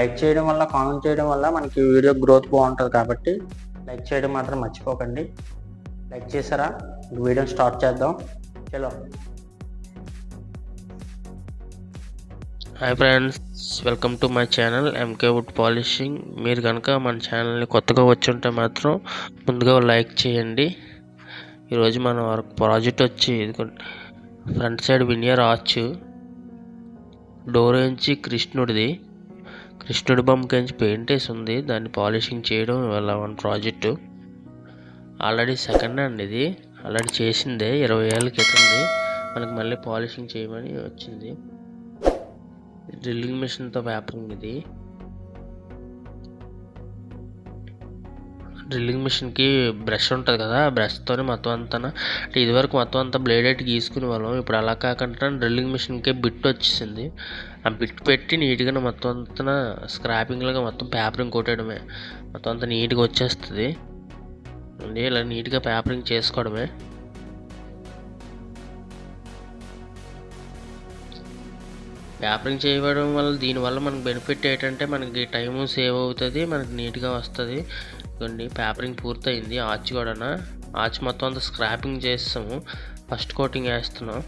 Like చేయడం వల్ల comment చేయడం వల్ల మనకి వీడియో గ్రోత్ బాగుంటుంది కాబట్టి లైక్ చేయడం మాత్రం మర్చిపోకండి. లైక్ చేశారా? వీడియో స్టార్ట్ చేద్దాం. చలో. Hi friends welcome to my channel MK wood polishing. మీరు కనుక మన ఛానల్ని కొత్తగా వచ్చుంటే మాత్రం ముందుగా లైక్ చేయండి. ఈరోజు మన వర్క్ ప్రాజెక్ట్ వచ్చి front side veneer arch door నుంచి కృష్ణుడిది. కృష్ణుడి బొమ్మకించి పెయింట్ వేసి ఉంది దాన్ని పాలిషింగ్ చేయడం ఇవాళ మన ప్రాజెక్టు. ఆల్రెడీ సెకండ్ హ్యాండ్ ఇది. ఆల్రెడీ చేసిందే. ఇరవై ఏళ్ళ క్రితంది మనకి మళ్ళీ పాలిషింగ్ చేయమని వచ్చింది. డ్రిల్లింగ్ మిషన్తో పేపరింగ్ ఇది. డ్రిల్లింగ్ మిషన్కి బ్రష్ ఉంటుంది కదా ఆ బ్రష్తోనే మొత్తం అంతా అంటే ఇదివరకు మొత్తం అంతా బ్లేడ్ అయితే గీసుకునే వాళ్ళం ఇప్పుడు అలా కాకుండా డ్రిల్లింగ్ మిషన్కే బిట్ వచ్చేసింది. ఆ బిట్ పెట్టి నీట్గా మొత్తం అంతా స్క్రాపింగ్లుగా మొత్తం పేపరింగ్ కొట్టడమే మొత్తం అంతా నీట్గా వచ్చేస్తుంది. ఇలా నీట్గా పేపరింగ్ చేసుకోవడమే. పేపరింగ్ చేయడం వల్ల దీనివల్ల మనకు బెనిఫిట్ ఏంటంటే మనకి టైము సేవ్ అవుతుంది మనకి నీట్గా వస్తుంది. ఇదిగోండి పేపరింగ్ పూర్తయింది. ఆర్చ్ కూడా ఆర్చ్ మొత్తం అంతా స్క్రాపింగ్ చేస్తాము. ఫస్ట్ కోటింగ్ వేస్తున్నాం.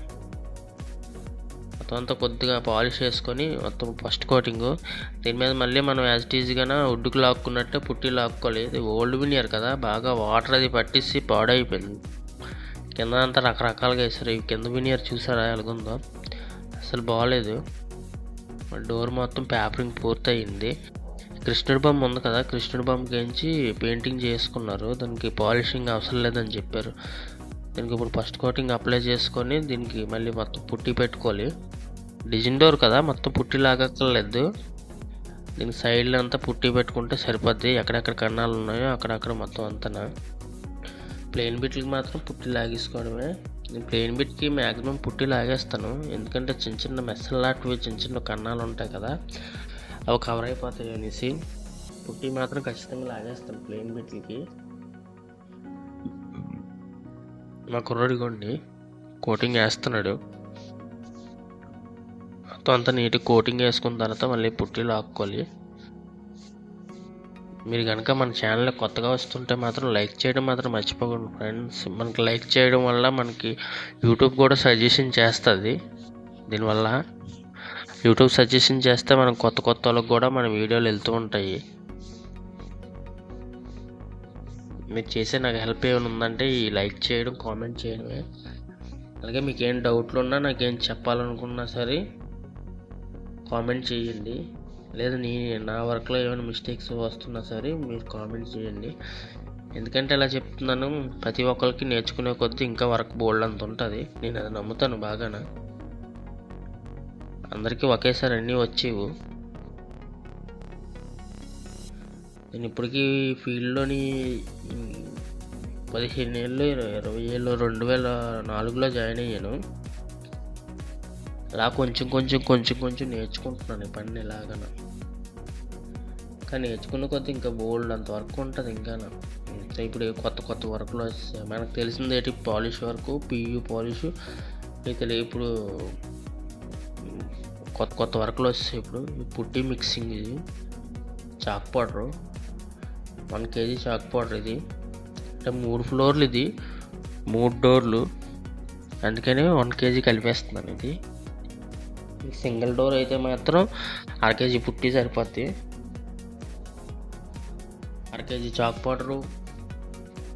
మొత్తం అంతా కొద్దిగా పాలిష్ చేసుకొని మొత్తం ఫస్ట్ కోటింగ్ దీని మీద మళ్ళీ మనం యాజ్ ఈజీగా ఉడ్డుకు లాక్కున్నట్టే పుట్టి లాక్కోలేదు ఇది ఓల్డ్ వినియర్ కదా. బాగా వాటర్ అది పట్టేసి పాడైపోయింది. కింద అంతా రకరకాలుగా వేసారు ఇవి కింద వినియర్ చూసారా? ఎలాగుందో. అసలు బాగాలేదు డోర్ మొత్తం పేపరింగ్ పూర్తయింది. కృష్ణుడి బొమ్మ ఉంది కదా కృష్ణుడి బొమ్మకి ఎంచి పెయింటింగ్ చేసుకున్నారు. దానికి పాలిషింగ్ అవసరం లేదని చెప్పారు. దీనికి ఇప్పుడు ఫస్ట్ కోటింగ్ అప్లై చేసుకొని దీనికి మళ్ళీ మొత్తం పుట్టి పెట్టుకోవాలి. డిజైన్ డోర్ కదా మొత్తం పుట్టి లాగక్కర్లేదు. దీనికి సైడ్లో అంతా పుట్టి పెట్టుకుంటే సరిపోద్ది. ఎక్కడెక్కడ కన్నాలు ఉన్నాయో అక్కడక్కడ మొత్తం అంతనా. ప్లెయిన్ బిట్లకి మాత్రం పుట్టి లాగేసుకోవడమే. నేను ప్లెయిన్ బిట్కి మ్యాక్సిమం పుట్టి లాగేస్తాను. ఎందుకంటే చిన్న చిన్న మెస్సలు లాంటివి చిన్న చిన్న కన్నాలు ఉంటాయి కదా అవి కవర్ అయిపోతాయి అనేసి పుట్టి మాత్రం ఖచ్చితంగా లాగేస్తాం ప్లేన్ బిట్లకి మా కుర్రడిగోండి కోటింగ్ వేస్తున్నాడు. మొత్తం అంతా నీట్గా కోటింగ్ వేసుకున్న తర్వాత మళ్ళీ పుట్టి లాక్కోవాలి. మీరు కనుక మన ఛానల్ కొత్తగా వస్తుంటే మాత్రం లైక్ చేయడం మాత్రం మర్చిపోకండి ఫ్రెండ్స్ మనకి లైక్ చేయడం వల్ల మనకి యూట్యూబ్ కూడా సజెషన్ చేస్తుంది. దీనివల్ల యూట్యూబ్ సజెషన్ చేస్తే మనం కొత్త కొత్త వాళ్ళకి కూడా మన వీడియోలు వెళ్తూ ఉంటాయి. మీరు చేసే నాకు హెల్ప్ ఏమైనా ఉందంటే ఈ లైక్ చేయడం కామెంట్ చేయడమే. అలాగే మీకు ఏం డౌట్లు ఉన్నా నాకేం చెప్పాలనుకున్నా సరే కామెంట్ చేయండి. లేదా నీ నా వర్క్లో ఏమైనా మిస్టేక్స్ వస్తున్నా సరే మీరు కామెంట్ చేయండి. ఎందుకంటే ఇలా చెప్తున్నాను ప్రతి ఒక్కరికి నేర్చుకునే కొద్దీ ఇంకా వర్క్ బోల్డ్ అంత ఉంటుంది. నేను అది నమ్ముతాను బాగాన? అందరికీ ఒకేసారి అన్నీ వచ్చేవు. నేను ఇప్పటికీ ఫీల్డ్లోని పదిహేను ఏళ్ళు ఇరవై ఏళ్ళు రెండు వేల నాలుగులో జాయిన్ అయ్యాను. అలా కొంచెం కొంచెం కొంచెం కొంచెం నేర్చుకుంటున్నాను ఈ పని ఇలాగన కానీ నేర్చుకున్న కొద్ది ఇంకా బోల్డ్ అంత వర్క్ ఉంటుంది ఇంకా. ఇప్పుడు కొత్త కొత్త వర్క్లు వస్తాయి మనకు తెలిసింది ఏంటి పాలిష్ వర్క్ పియు పాలిష్ అయితే ఇప్పుడు కొత్త కొత్త వర్క్లు వస్తాయి ఇప్పుడు. ఈ పుట్టి మిక్సింగ్ ఇది. Chalk powder. One KG chalk powder ఇది. అంటే మూడు ఫ్లోర్లు ఇది. మూడు డోర్లు. అందుకని వన్ కేజీ కలిపేస్తున్నాను ఇది. సింగిల్ డోర్ అయితే మాత్రం అర కేజీ పుట్టి సరిపోద్ది. అర KG chalk powder.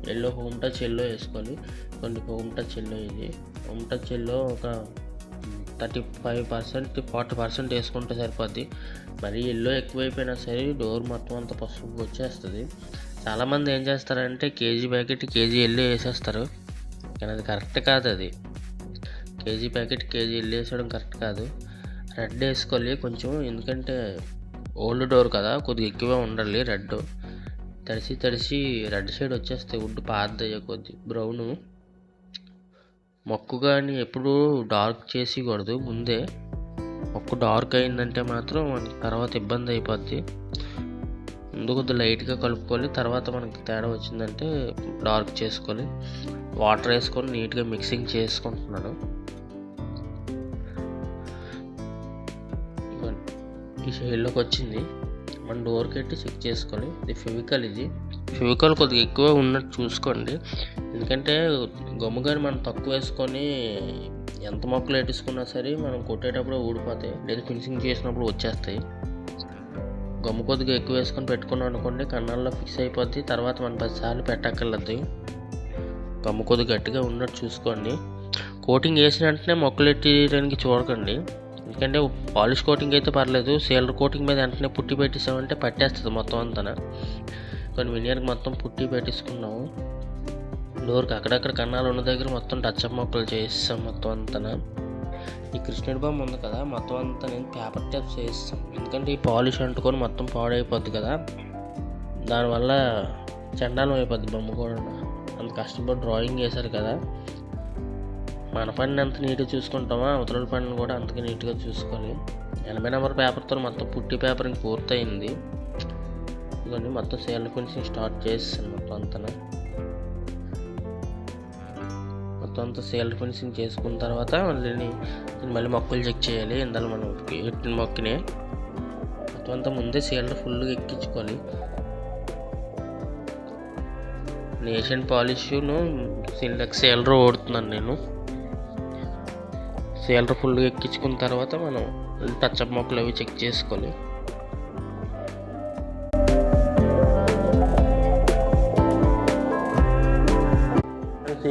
Yellow home touch yellow వేసుకొని కొన్ని హోమ్ టచ్ ఎల్లో ఇది. హోమ్ టచ్ ఎల్లో ఒక thirty five percent forty percent వేసుకుంటే సరిపోద్ది. మరి ఎల్లో ఎక్కువైపోయినా సరే డోర్ మొత్తం అంతా పసుపు వచ్చేస్తుంది. చాలామంది ఏం చేస్తారంటే కేజీ ప్యాకెట్ కేజీ ఎల్లో వేసేస్తారు. కానీ అది కరెక్ట్ కాదు అది. కేజీ ప్యాకెట్ కేజీ ఎల్లు వేసేయడం కరెక్ట్ కాదు. రెడ్ వేసుకోవాలి కొంచెం ఎందుకంటే ఓల్డ్ డోర్ కదా కొద్దిగా ఎక్కువ ఉండాలి రెడ్. తడిసి తడిసి రెడ్ సైడ్ వచ్చేస్తాయి వుడ్ పాత కొద్ది బ్రౌను. మొక్కు కానీ ఎప్పుడూ డార్క్ చేసేయకూడదు ముందే. మొక్కు డార్క్ అయిందంటే మాత్రం మనకి తర్వాత ఇబ్బంది అయిపోద్ది. ముందు కొద్దిగా లైట్గా కలుపుకోవాలి తర్వాత మనకి తేడా వచ్చిందంటే డార్క్ చేసుకోవాలి వాటర్ వేసుకొని నీట్గా మిక్సింగ్ చేసుకుంటున్నాను. ఈ షేడ్లోకి వచ్చింది. మన డోర్కి పెట్టి చెక్ చేసుకోవాలి ఇది ఫెవికల్ ఇది. ఫెవికాల్ కొద్దిగా ఎక్కువ ఉన్నట్టు చూసుకోండి. ఎందుకంటే గమ్ము కానీ మనం తక్కువ వేసుకొని ఎంత మొక్కలు ఎట్టుకున్నా సరే మనం కొట్టేటప్పుడు ఊడిపోతాయి. లేదా ఫినిషింగ్ చేసినప్పుడు వచ్చేస్తాయి. గమ్ము కొద్దిగా ఎక్కువ వేసుకొని పెట్టుకున్నాం అనుకోండి కన్నాల్లో ఫిక్స్ అయిపోద్ది. తర్వాత మనం పదిసార్లు పెట్టక్కర్లేదు. గమ్ము కొద్దిగా గట్టిగా ఉన్నట్టు చూసుకోండి. కోటింగ్ వేసిన వెంటనే మొక్కలు ఎట్టడానికి చూడకండి. ఎందుకంటే పాలిష్ కోటింగ్ అయితే పర్లేదు. సీలర్ కోటింగ్ మీద వెంటనే పుట్టి పెట్టేసామంటే పట్టేస్తుంది మొత్తం అంతా కొన్ని వినియర్కి మొత్తం పుట్టి పెట్టేసుకున్నాము డోర్కి అక్కడక్కడ కన్నాలు ఉన్న దగ్గర మొత్తం టచ్ అప్ మొక్కలు చేస్తాం మొత్తం అంతన. ఈ కృష్ణుడి బొమ్మ ఉంది కదా మొత్తం అంతా నేను పేపర్ టైప్స్ చేస్తాం ఎందుకంటే ఈ పాలిష్ అంటుకొని మొత్తం పాడైపోద్ది కదా. దానివల్ల చండాలం అయిపోద్ది బొమ్మ కూడా. అంత కష్టపడి డ్రాయింగ్ చేశారు కదా. మన పనిని ఎంత నీట్గా చూసుకుంటామో అవతల పనిని కూడా అంతగా నీట్గా చూసుకోవాలి ఎనభై నెంబర్ పేపర్తో మొత్తం పుట్టి పేపర్ పూర్తయింది. ఇదిగోండి మొత్తం సేల్ కొంచెం స్టార్ట్ చేస్తాను మొత్తం అంతా మొత్తం అంతా సేల్ ఫినిషింగ్ చేసుకున్న తర్వాత మళ్ళీ మళ్ళీ మొక్కలు చెక్ చేయాలి. ఇందాక మనం ఎట్టిన మొక్కని. మొత్తం అంతా ముందే సేల్ ఫుల్గా ఎక్కించుకోవాలి నేషన్ పాలిష్ను సిల్లెక్స్ సేలర్ ఓడుతున్నాను నేను. సేలర్ ఫుల్గా ఎక్కించుకున్న తర్వాత మనం టచ్అప్ మొక్కలు అవి చెక్ చేసుకోవాలి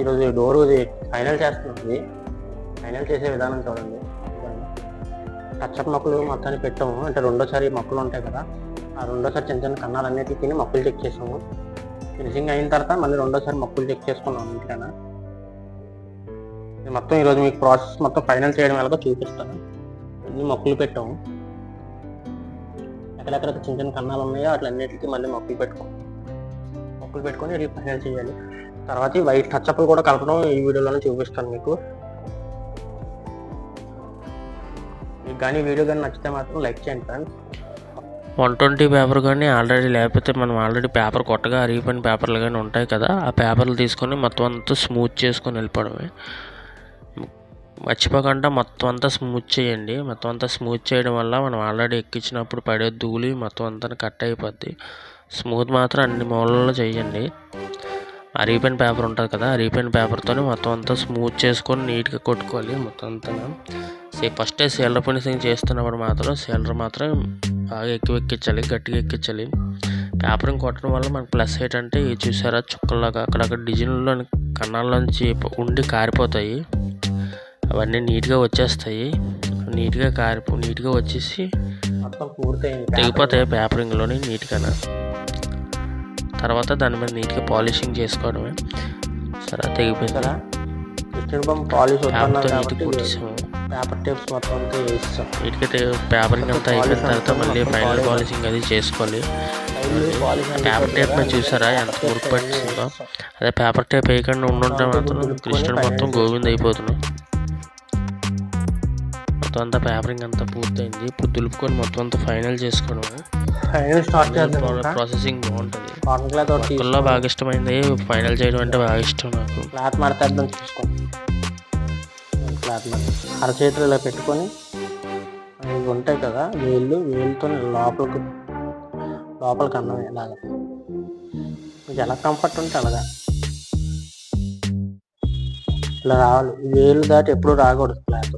ఈరోజు డోర్ ఇది ఫైనల్ చేస్తుంది. ఫైనల్ చేసే విధానం చూడండి. టచ్అప్ మొక్కలు మొత్తాన్ని పెట్టాము. అంటే రెండోసారి మొక్కలు ఉంటాయి కదా. ఆ రెండోసారి చిన్న చిన్న కన్నాలన్నిటికీ తిని మొక్కలు చెక్ చేసాము. ఫినిషింగ్ అయిన తర్వాత మళ్ళీ రెండోసారి మొక్కలు చెక్ చేసుకున్నాం ఇంటికైనా మొత్తం ఈరోజు మీకు ప్రాసెస్ మొత్తం ఫైనల్ చేయడం ఎలాగో చూపిస్తాను. అన్ని మొక్కలు పెట్టాము. ఎక్కడెక్కడ చిన్న చిన్న కన్నాలు ఉన్నాయో అట్లన్నిటికీ మళ్ళీ మొక్కలు పెట్టుకోం మొక్కలు పెట్టుకొని రీ ఫైనల్ చేయాలి. తర్వాత ఈ వైట్ టచ్అప్లు కూడా కలపడం ఈ వీడియోలోనే చూపిస్తాను మీకు. మీకు కానీ వీడియో కానీ నచ్చితే మాత్రం లైక్ చేయండి ఫ్రెండ్స్. వన్ ట్వంటీ పేపర్ కానీ ఆల్రెడీ లేకపోతే మనం ఆల్రెడీ పేపర్ కొత్తగా అరిగిపోయిన పేపర్లు కానీ ఉంటాయి కదా ఆ పేపర్లు తీసుకొని మొత్తం అంతా స్మూత్ చేసుకొని వెళ్ళిపోవడమే. మర్చిపోకుండా మొత్తం అంతా స్మూత్ చేయండి. మొత్తం అంతా స్మూత్ చేయడం వల్ల మనం ఆల్రెడీ ఎక్కించినప్పుడు పడే ధూళి మొత్తం అంతా కట్ అయిపోద్ది. స్మూత్ మాత్రం అన్ని మూలల్లో చేయండి. అరిగిపోయిన పేపర్ ఉంటుంది కదా అరిగిపోయిన పేపర్తో మొత్తం అంతా స్మూత్ చేసుకొని నీట్గా కొట్టుకోవాలి మొత్తం అంతా. సే ఫస్ట్ సేలర్ ఫినిషింగ్ చేస్తున్నప్పుడు మాత్రం సేలర్ మాత్రం బాగా ఎక్కువ ఎక్కించాలి గట్టిగా ఎక్కించాలి. పేపరింగ్ కొట్టడం వల్ల మనకు ప్లస్ ఏంటంటే ఇవి చూసారా చుక్కల్లాగా అక్కడక్కడ డిజైన్లో కన్నాల్లోంచి ఉండి కారిపోతాయి. అవన్నీ నీట్గా వచ్చేస్తాయి. నీట్గా కారిపో నీట్గా వచ్చేసి తెగిపోతాయి పేపరింగ్లోని నీట్గా తర్వాత దాని మీద నీట్గా పాలిషింగ్ చేసుకోవడమే. సరే తెగిపోయింది. కదా పాలిష్ పేపర్ టేప్స్ మొత్తం అంతా వేస్తాం పేపరింగ్ అంతా అయిపోయిన తర్వాత మళ్ళీ ఫైనల్ పాలిషింగ్ అది చేసుకోవాలి. పేపర్ టేప్ మీద చూసారా? ఎంత మురికి పట్టిందో. అదే పేపర్ టేప్ వేయకుండా ఉండుంటే మాత్రం కృష్ణుడు మొత్తం గోవింద్ అయిపోతున్నాం మొత్తం అంతా పేపరింగ్ అంతా పూర్తయింది. ఇప్పుడు దులుపుకొని మొత్తం అంతా ఫైనల్ చేసుకోవడం ఫైనల్ స్టార్ట్ చేద్దాం ప్రాసెసింగ్ బాగుంటుంది. కాటన్ క్లాత్ ఒకటి బాగా ఇష్టమైంది. ఫైనల్ చేయడం అంటే బాగా ఇష్టం నాకు. క్లాత్ మడతేద్దాం చూసుకోండి క్లాత్ అరచేతులు ఇలా పెట్టుకొని ఇవి ఉంటాయి కదా వేళ్ళు వేలుతో లోపలికి లోపలికి అన్నం ఇలాగా. మీకు ఎలా కంఫర్ట్ ఉంటే అలాగా. ఇలా రావాలి. వేలు దాటి ఎప్పుడు రాకూడదు cloth.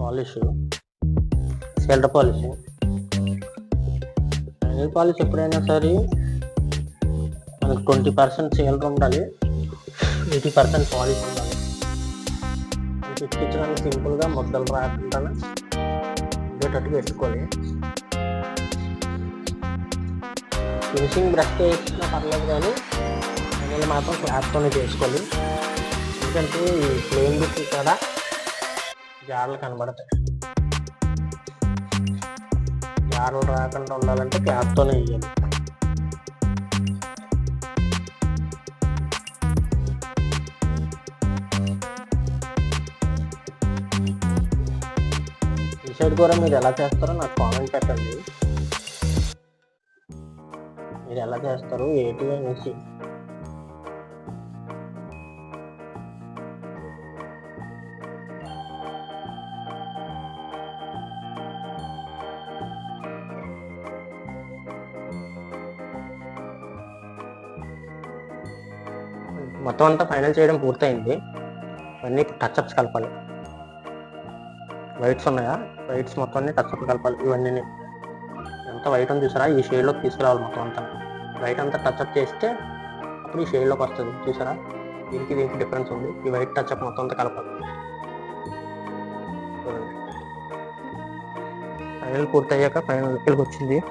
Polish. Shelter polish final polish ఎప్పుడైనా సరే మనకు ట్వంటీ పర్సెంట్ సేల్ ఉండాలి. ఎయిటీ పర్సెంట్ పాలిష్ ఉండాలి. ఎక్కించడానికి సింపుల్గా ముద్దలు రాకుండా ఉండేటట్టుగా పెట్టుకోవాలి ఫినిషింగ్ బ్రష్ వేసినా పర్లేదు కానీ నేను మాత్రం క్లాత్తోనే చేసుకోవాలి. ఎందుకంటే ఈ ప్లేన్ బుక్ కదా జాడలు కనబడతాయి. జాడలు రాకుండా ఉండాలంటే క్లాత్తోనే వేయాలి ఈ సైడ్ కూడా మీరు ఎలా చేస్తారో నాకు కామెంట్ పెట్టండి. మీరు ఎలా చేస్తారు ఏంటి అనేసి మొత్తం అంతా ఫైనల్ చేయడం పూర్తయింది. ఇవన్నీ టచ్అప్స్ కలపాలి. వైట్స్ ఉన్నాయా? వైట్స్ మొత్తం అన్ని టచ్అప్ కలపాలి ఇవన్నీ ఎంత వైట్ ఉంది చూసారా? ఈ షేడ్లోకి తీసుకురావాలి మొత్తం అంతా. వైట్ అంతా టచ్అప్ చేస్తే అప్పుడు ఈ షేడ్లోకి వస్తుంది. చూసారా? దీనికి దీనికి డిఫరెన్స్ ఉంది. ఈ వైట్ టచ్అప్ మొత్తం అంతా కలపాలి. ఫైనల్ పూర్తయ్యాక ఫైనల్ ఇక్కడికి వచ్చింది.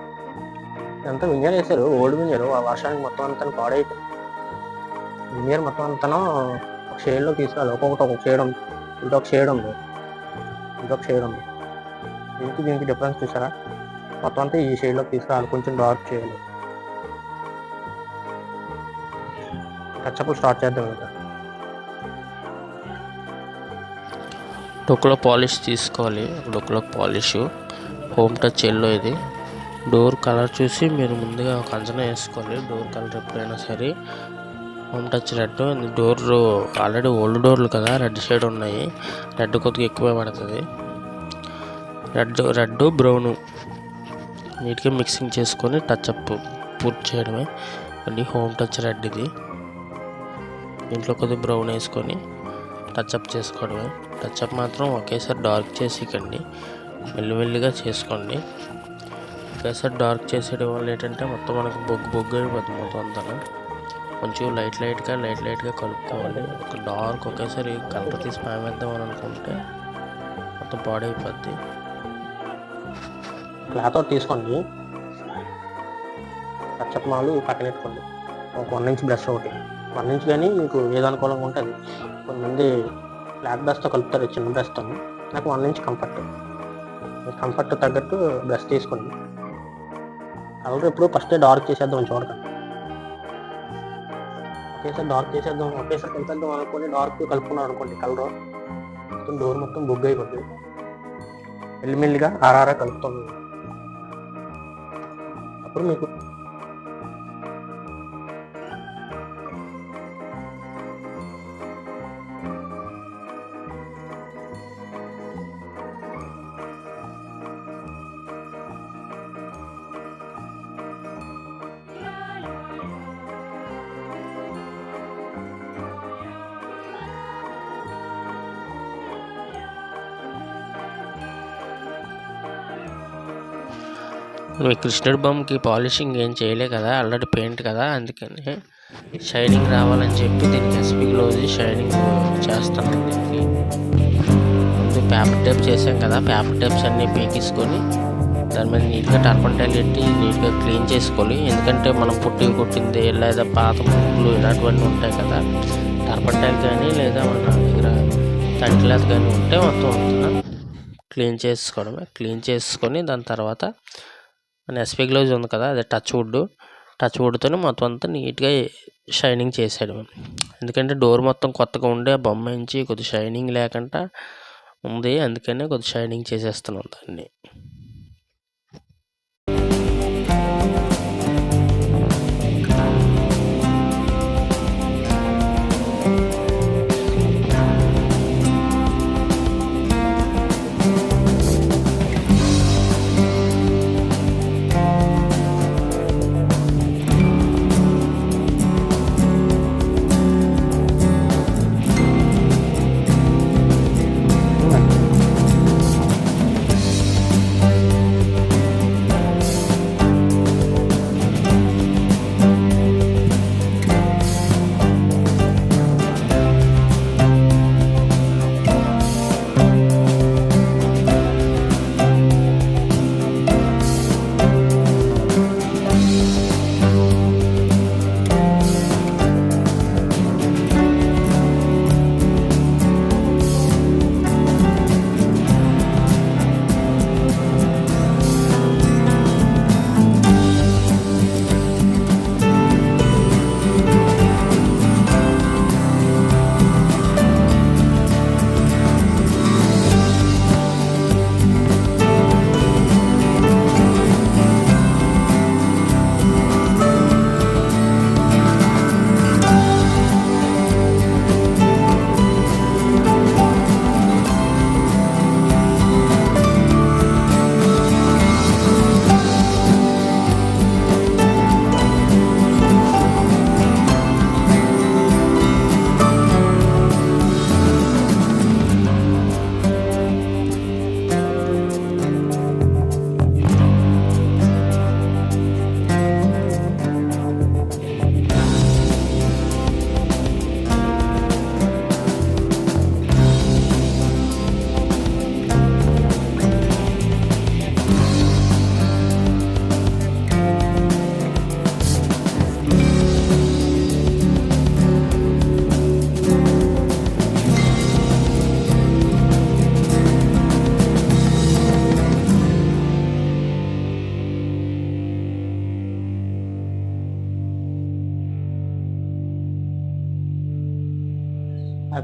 ఎంత వింజర్ వేశారు? ఓల్డ్ వినియర్ ఆ వర్షానికి మొత్తం అంతా పాడైపోయింది. ఇంజనీర్ మొత్తం అంతా ఒక షేడ్లో తీసుకురాలి ఒక్కొక్కటి ఒక్కొక్క షేడ్ ఉంది. ఇంకొక షేడ్ ఉంది. ఇంకొక షేడ్ ఉంది. దీనికి దీనికి డిఫరెన్స్ చూసారా? మొత్తం అంతా ఈ షేడ్లోకి తీసుకురావాలి కొంచెం డార్క్ చేయాలి టచ్అప్ స్టార్ట్ చేద్దాం ఇంకా. డొక్కులో పాలిష్ తీసుకోవాలి. డొక్కులో పాలిష్ హోమ్ టచ్ ఎల్లో ఇది. డోర్ కలర్ చూసి మీరు ముందుగా ఒక అంచనా వేసుకోవాలి డోర్ కలర్ ఎప్పుడైనా సరే. Home touch red. Door already old డోర్లు కదా రెడ్ షేడ్ ఉన్నాయి. రెడ్ కొద్దిగా ఎక్కువే పడుతుంది. Red red brown. నీట్గా మిక్సింగ్ చేసుకొని టచ్ అప్ పూర్తి చేయడమే. అండి హోమ్ టచ్ రెడ్ ఇది. దీంట్లో కొద్దిగా బ్రౌన్ వేసుకొని టచ్అప్ చేసుకోవడమే. టచ్అప్ మాత్రం ఒకేసారి డార్క్ చేసికండి మెల్లిమెల్లిగా చేసుకోండి. ఒకేసారి డార్క్ చేసేయడం వల్ల ఏంటంటే మొత్తం మనకు బొగ్గు బొగ్గు అయిపోతుంది మొత్తం అంతా. కొంచెం లైట్ లైట్గా లైట్ లైట్గా కలుపుకోవాలి. ఒక డార్క్ ఒకేసారి కలర్ తీసి పామేద్దాం అని అనుకుంటే మొత్తం పాడైపోద్ది క్లాత్ ఒకటి తీసుకోండి. పచ్చమాలు మాలు పక్కన పెట్టుకోండి. ఒక వన్ ఇంచ్ బ్రష్ ఒకటి. వన్ ఇంచ్ కానీ మీకు ఏది అనుకూలంగా ఉంటుంది కొంతమంది ఫ్లాట్ బ్రష్తో కలుపుతారు చిన్న బ్రష్తో నాకు వన్ ఇంచ్ కంఫర్ట్. కంఫర్ట్ తగ్గట్టు బ్రష్ తీసుకోండి. కలర్ ఎప్పుడు ఫస్ట్ డార్క్ చేసేద్దాం చూడకండి. ఒకేసారి డార్క్ చేసేద్దాం ఒకేసారి కలిపేద్దాం అనుకోండి డార్క్ కలుపుకున్నాం అనుకోండి కలర్ మొత్తం డోర్ మొత్తం బుగ్ అయిపోతుంది మెల్లిమెల్లిగా ఆరారా కలుపుతాం అప్పుడు మీకు మీ కృష్ణుడి బొమ్మకి పాలిషింగ్ ఏం చేయలే కదా ఆల్రెడీ పెయింట్ కదా అందుకని షైనింగ్ రావాలని చెప్పి దీనికి ఎస్పీ గ్లోజ్ షైనింగ్ చేస్తాను దీనికి. ముందు పేపర్ టేప్ చేసాం కదా పేపర్ టేప్స్ అన్నీ పీకిసుకొని దాని మీద నీట్గా టర్పంటైల్ పెట్టి నీట్గా క్లీన్ చేసుకోవాలి. ఎందుకంటే మనం పుట్టి కొట్టింది లేదా పాత ముక్కులు ఇలాంటివన్నీ ఉంటాయి కదా టర్పంటైల్ కానీ లేదా మన దగ్గర తడి కానీ ఉంటే మొత్తం క్లీన్ చేసుకోవడమే. క్లీన్ చేసుకొని దాని తర్వాత మన ఎస్పీ గ్లౌజ్ ఉంది కదా అదే టచ్ వుడ్ టచ్ వుడ్తో మొత్తం అంతా నీట్గా షైనింగ్ చేసాడు ఎందుకంటే డోర్ మొత్తం కొత్తగా ఉండే బొమ్మ నుంచి కొద్ది షైనింగ్ లేకుండా ఉంది. అందుకనే కొద్ది షైనింగ్ చేసేస్తున్నాం దాన్ని.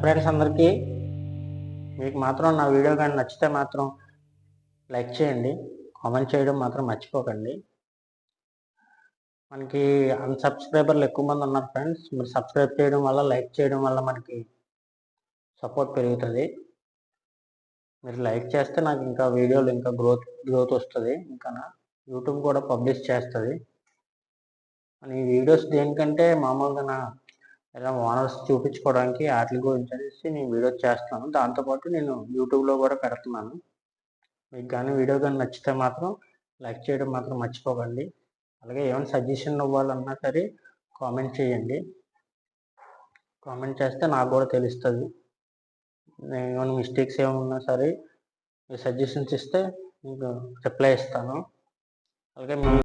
ఫ్రెండ్స్ అందరికీ మీకు మాత్రం నా వీడియో కానీ నచ్చితే మాత్రం లైక్ చేయండి కామెంట్ చేయడం మాత్రం మర్చిపోకండి. మనకి అన్సబ్స్క్రైబర్లు ఎక్కువ మంది ఉన్నారు ఫ్రెండ్స్ మీరు సబ్స్క్రైబ్ చేయడం వల్ల లైక్ చేయడం వల్ల మనకి సపోర్ట్ పెరుగుతుంది. మీరు లైక్ చేస్తే నాకు ఇంకా వీడియోలు ఇంకా గ్రోత్ గ్రోత్ వస్తుంది ఇంకా యూట్యూబ్ కూడా పబ్లిష్ చేస్తుంది. మన ఈ వీడియోస్ దేనికంటే మామూలుగా నా ఇలా ఓనర్స్ చూపించుకోవడానికి వాటి గురించి అనేసి నేను వీడియో చేస్తాను దాంతోపాటు నేను యూట్యూబ్లో కూడా పెడుతున్నాను. మీకు కానీ వీడియో కానీ నచ్చితే మాత్రం లైక్ చేయడం మాత్రం మర్చిపోకండి. అలాగే ఏమైనా సజెషన్ ఇవ్వాలన్నా సరే కామెంట్ చేయండి. కామెంట్ చేస్తే నాకు కూడా తెలుస్తుంది. నేను ఏమైనా మిస్టేక్స్ ఏమన్నా సరే మీరు సజెషన్స్ ఇస్తే మీకు రిప్లై ఇస్తాను. అలాగే మీ